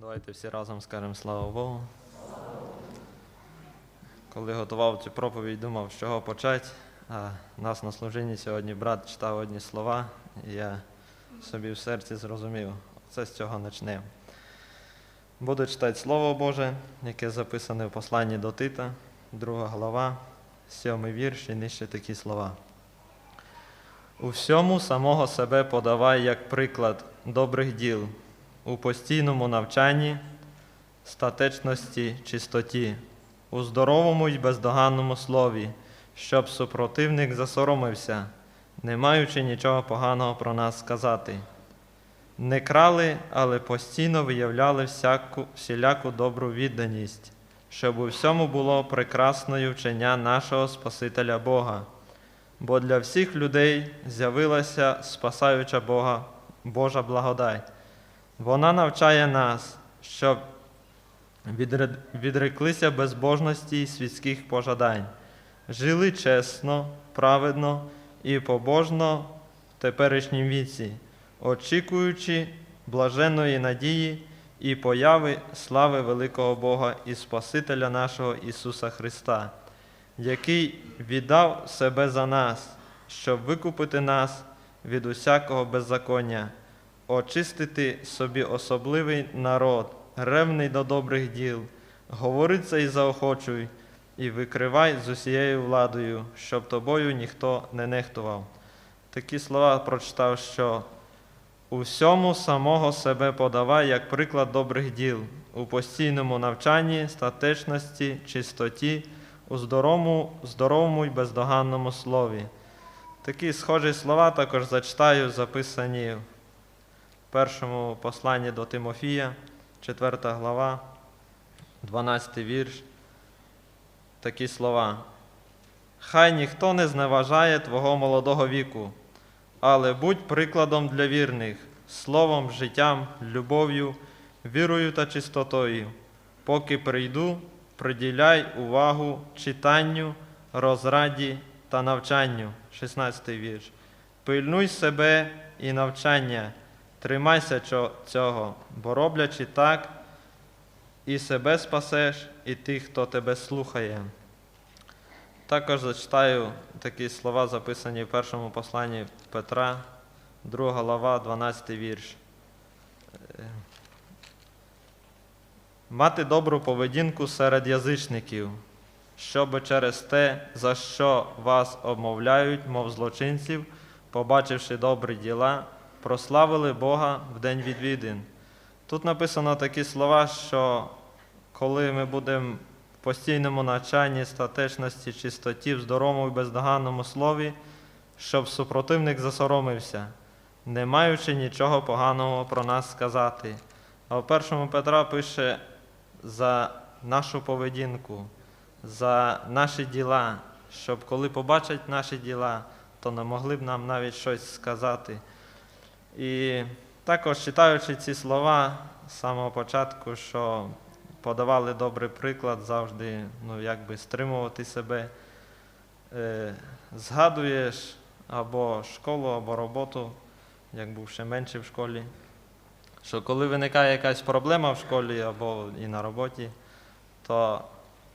Давайте всі разом скажемо слава Богу. Коли готував цю проповідь, думав, з чого почати. А нас на служінні сьогодні брат читав одні слова, і я собі в серці зрозумів, це з цього почнемо. Буду читати Слово Боже, яке записане в посланні до Тита, друга глава, сьомий вірш і нижче такі слова. У всьому самого себе подавай як приклад добрих діл, у постійному навчанні, статечності, чистоті, у здоровому й бездоганному слові, щоб супротивник засоромився, не маючи нічого поганого про нас сказати. Не крали, але постійно виявляли всяку, всіляку добру відданість, щоб у всьому було прекрасною вчення нашого Спасителя Бога. Бо для всіх людей з'явилася спасаюча Бога, Божа благодать. Вона навчає нас, щоб відре- відреклися безбожності і світських пожадань, жили чесно, праведно і побожно в теперішнім віці, очікуючи блаженної надії і появи слави великого Бога і Спасителя нашого Ісуса Христа, який віддав себе за нас, щоб викупити нас від усякого беззаконня очистити собі особливий народ, ревний до добрих діл, говориться і заохочуй, і викривай з усією владою, щоб тобою ніхто не нехтував. Такі слова прочитав, що у всьому самого себе подавай як приклад добрих діл, у постійному навчанні, статечності, чистоті, у здоровому, здоровому й бездоганному слові. Такі схожі слова також зачитаю, записані першому посланні до Тимофія, 4 глава, 12 вірш. Такі слова. Хай ніхто не зневажає Твого молодого віку, але будь прикладом для вірних, словом, життям, любов'ю, вірою та чистотою. Поки прийду, приділяй увагу читанню, розраді та навчанню. 16 вірш. Пильнуй себе і навчання, тримайся цього, бо роблячи так, і себе спасеш, і тих, хто тебе слухає. Також зачитаю такі слова, записані в першому посланні Петра, 2 глава, 12 вірш. Е, Мати добру поведінку серед язичників, щоби через те, за що вас обмовляють, мов злочинців, побачивши добрі діла, прославили Бога в день відвідин. Тут написано такі слова, що коли ми будемо в постійному навчанні, статечності, чистоті, в здоровому і бездоганному слові, щоб супротивник засоромився, не маючи нічого поганого про нас сказати. А в першому Петра пише за нашу поведінку, за наші діла, щоб коли побачать наші діла, то не могли б нам навіть щось сказати. І також читаючи ці слова з самого початку, що подавали добрий приклад завжди ну, якби стримувати себе, е, згадуєш або школу, або роботу, як був ще менше в школі. Що коли виникає якась проблема в школі або і на роботі, то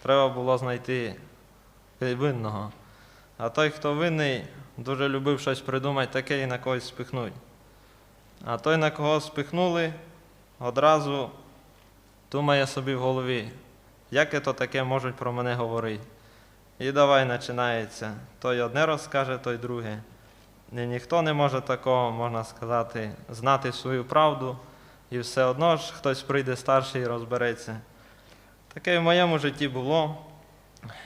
треба було знайти винного. А той, хто винний, дуже любив щось придумати таке і на когось спихнути. А той, на кого спихнули, одразу думає собі в голові, як то таке можуть про мене говорити. І давай починається. Той одне розкаже, той друге. І ніхто не може такого, можна сказати, знати свою правду, і все одно ж хтось прийде старший і розбереться. Таке в моєму житті було.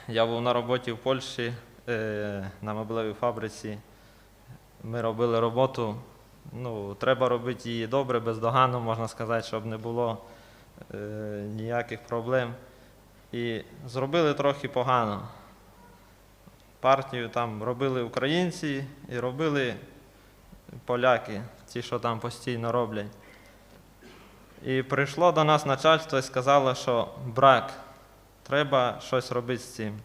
Я був на роботі в Польщі е, на меблевій фабриці. Ми робили роботу. Ну, треба робити її добре, бездоганно, можна сказати, щоб не було е, ніяких проблем. І зробили трохи погано. Партію там робили українці і робили поляки, ті, що там постійно роблять. І прийшло до нас начальство і сказало, що брак, треба щось робити з цим.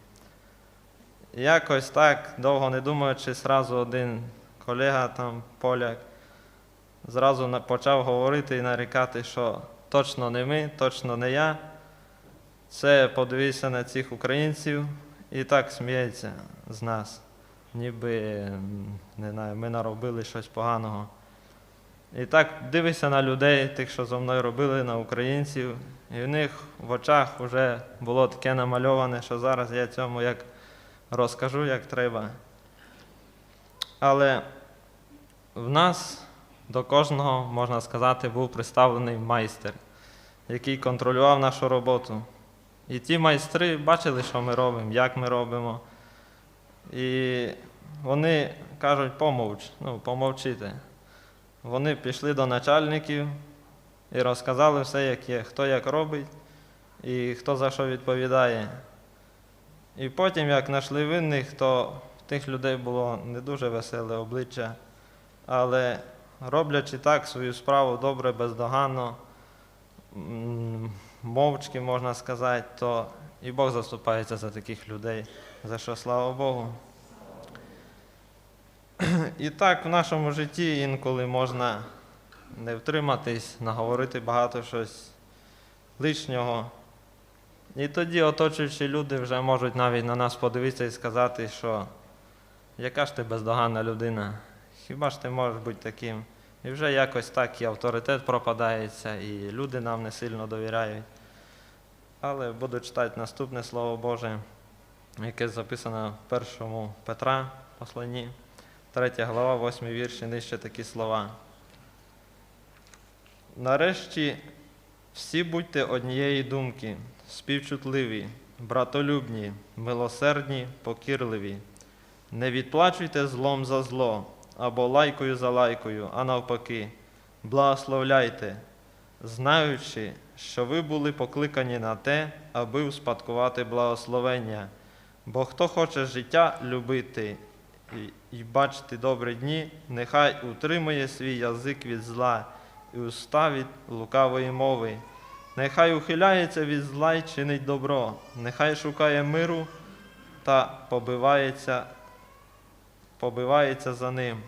І якось так, довго не думаючи, зразу один колега там, поляк, зразу почав говорити і нарікати, що точно не ми, точно не я. Це подивися на цих українців і так сміється з нас. Ніби не знаю, ми наробили щось поганого. І так дивишся на людей, тих, що зо мною робили, на українців, і в них в очах вже було таке намальоване, що зараз я цьому як розкажу, як треба. Але в нас до кожного, можна сказати, був представлений майстер, який контролював нашу роботу. І ті майстри бачили, що ми робимо, як ми робимо. І вони кажуть, помовч, ну, помовчите. Вони пішли до начальників і розказали все, як є, хто як робить і хто за що відповідає. І потім, як знайшли винних, то в тих людей було не дуже веселе обличчя, але роблячи так свою справу добре, бездоганно, мовчки, можна сказати, то і Бог заступається за таких людей, за що слава Богу. І так в нашому житті інколи можна не втриматись, наговорити багато щось лишнього. І тоді оточуючі люди вже можуть навіть на нас подивитися і сказати, що яка ж ти бездоганна людина, хіба ж ти можеш бути таким? І вже якось так і авторитет пропадається, і люди нам не сильно довіряють. Але буду читати наступне Слово Боже, яке записано в першому Петра посланні. Третя глава, восьмий вірш і нижче такі слова. Нарешті всі будьте однієї думки, співчутливі, братолюбні, милосердні, покірливі. Не відплачуйте злом за зло або лайкою за лайкою, а навпаки, благословляйте, знаючи, що ви були покликані на те, аби успадкувати благословення. Бо хто хоче життя любити і, і бачити добрі дні, нехай утримує свій язик від зла і уста від лукавої мови. Нехай ухиляється від зла й чинить добро, нехай шукає миру та побивається, побивається за ним.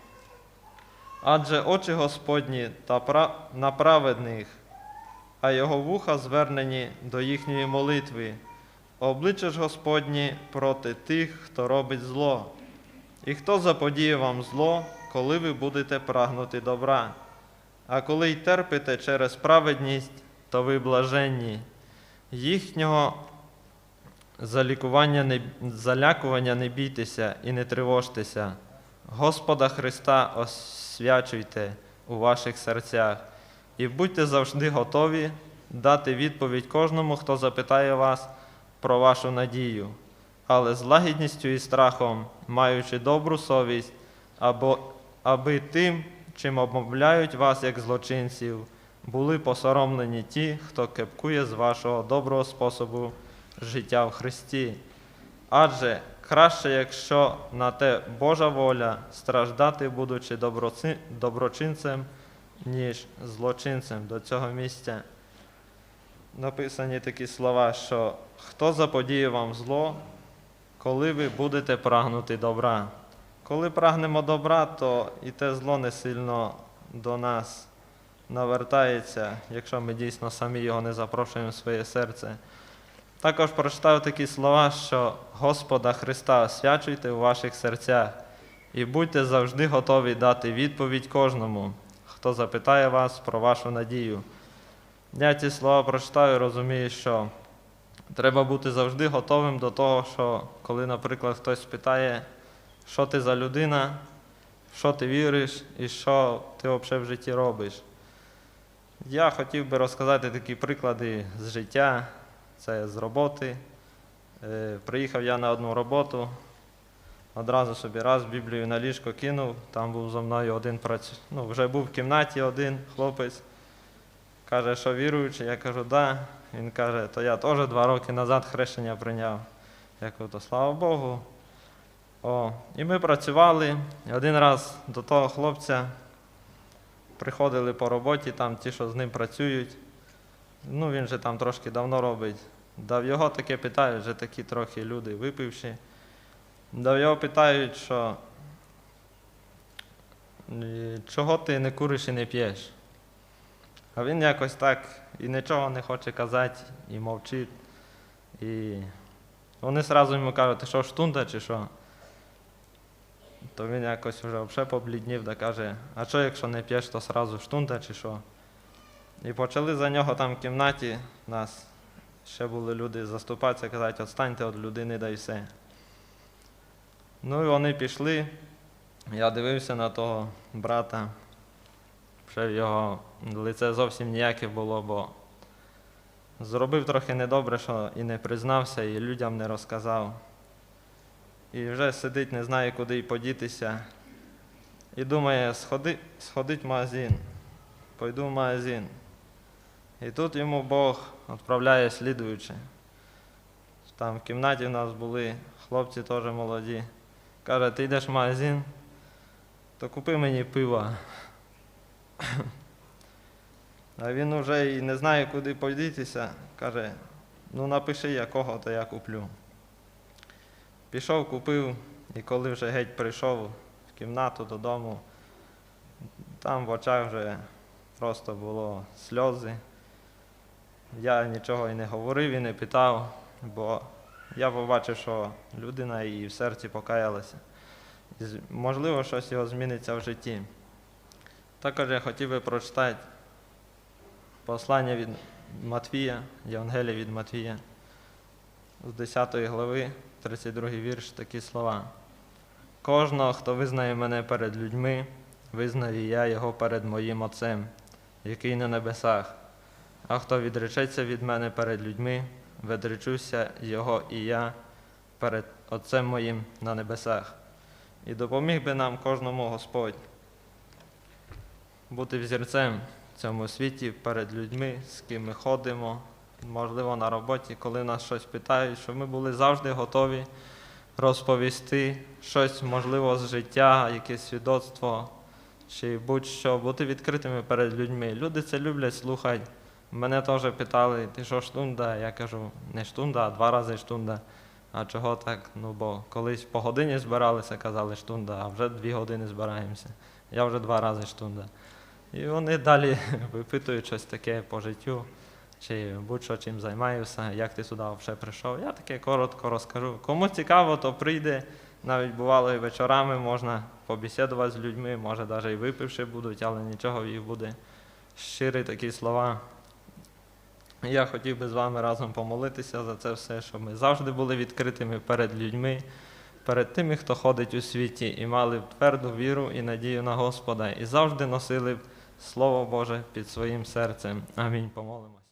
Адже очі Господні та на праведних, а його вуха звернені до їхньої молитви. Обличчя ж Господні проти тих, хто робить зло. І хто заподіє вам зло, коли ви будете прагнути добра? А коли й терпите через праведність, то ви блаженні. Їхнього залякування не бійтеся і не тривожтеся. Господа Христа освячуйте у ваших серцях і будьте завжди готові дати відповідь кожному, хто запитає вас про вашу надію але з лагідністю і страхом, маючи добру совість, або, аби тим, чим обмовляють вас як злочинців, були посоромлені ті, хто кепкує з вашого доброго способу життя в Христі. Адже краще, якщо на те Божа воля страждати, будучи доброчинцем, ніж злочинцем до цього місця. Написані такі слова, що хто заподіє вам зло, коли ви будете прагнути добра. Коли прагнемо добра, то і те зло не сильно до нас навертається, якщо ми дійсно самі його не запрошуємо в своє серце. Також прочитав такі слова, що Господа Христа освячуйте у ваших серцях і будьте завжди готові дати відповідь кожному, хто запитає вас про вашу надію. Я ці слова прочитаю і розумію, що Треба бути завжди готовим до того, що коли, наприклад, хтось питає, що ти за людина, що ти віриш і що ти взагалі в житті робиш. Я хотів би розказати такі приклади з життя, це з роботи. Е, Приїхав я на одну роботу, одразу собі раз Біблію на ліжко кинув, там був зо мною один працю... ну, вже був в кімнаті один хлопець. Каже, що віруючий, я кажу, да. Він каже, то я теж два роки назад хрещення прийняв. Я кажу, то слава Богу. О, і ми працювали. Один раз до того хлопця приходили по роботі, там ті, що з ним працюють. Ну, він же там трошки давно робить. Да в його таке питають, вже такі трохи люди випивші. Да в його питають, що «Е, чого ти не куриш і не п'єш? А він якось так і нічого не хоче казати, і мовчить. І вони одразу йому кажуть, ти що, штунда чи що? То він якось вже взагалі побліднів та каже, а що, якщо не п'єш, то одразу штунда чи що? І почали за нього там в кімнаті, нас ще були люди заступатися, казати, відстаньте від людини да й все. Ну і вони пішли. Я дивився на того брата. Ще його лице зовсім ніяке було, бо зробив трохи недобре, що і не признався, і людям не розказав. І вже сидить, не знає, куди й подітися. І думає, сходи, сходить в магазин, пойду в магазин. І тут йому Бог відправляє слідуюче. Там в кімнаті в нас були хлопці теж молоді. Каже, ти йдеш в магазин, то купи мені пива. А він вже і не знає, куди подітися. Каже, ну напиши якого, то я куплю. Пішов, купив, і коли вже геть прийшов в кімнату додому, там в очах вже просто було сльози. Я нічого і не говорив, і не питав, бо я побачив, що людина і в серці покаялася. І, можливо, щось його зміниться в житті. Також я хотів би прочитати послання від Матвія, Євангелія від Матвія, з 10 глави, 32 вірш, такі слова. Кожного, хто визнає мене перед людьми, визнаю я його перед моїм Отцем, який на небесах. А хто відречеться від мене перед людьми, відречуся його і я перед Отцем моїм на небесах. І допоміг би нам кожному Господь бути взірцем в цьому світі перед людьми, з ким ми ходимо, можливо, на роботі, коли нас щось питають, щоб ми були завжди готові розповісти щось, можливо, з життя, якесь свідоцтво, чи будь-що, бути відкритими перед людьми. Люди це люблять слухати. Мене теж питали, ти що штунда? Я кажу, не штунда, а два рази штунда. А чого так? Ну бо колись по годині збиралися, казали штунда, а вже дві години збираємося. Я вже два рази штунда. І вони далі випитують щось таке по життю, чи будь-що чим займаюся, як ти сюди вже прийшов. Я таке коротко розкажу. Кому цікаво, то прийде. Навіть бувало і вечорами можна побесідувати з людьми, може навіть і випивши будуть, але нічого їх буде. Щирі такі слова. Я хотів би з вами разом помолитися за це все, щоб ми завжди були відкритими перед людьми, перед тими, хто ходить у світі, і мали тверду віру і надію на Господа, і завжди носили Слово Боже під своїм серцем. Амінь. Помолимось.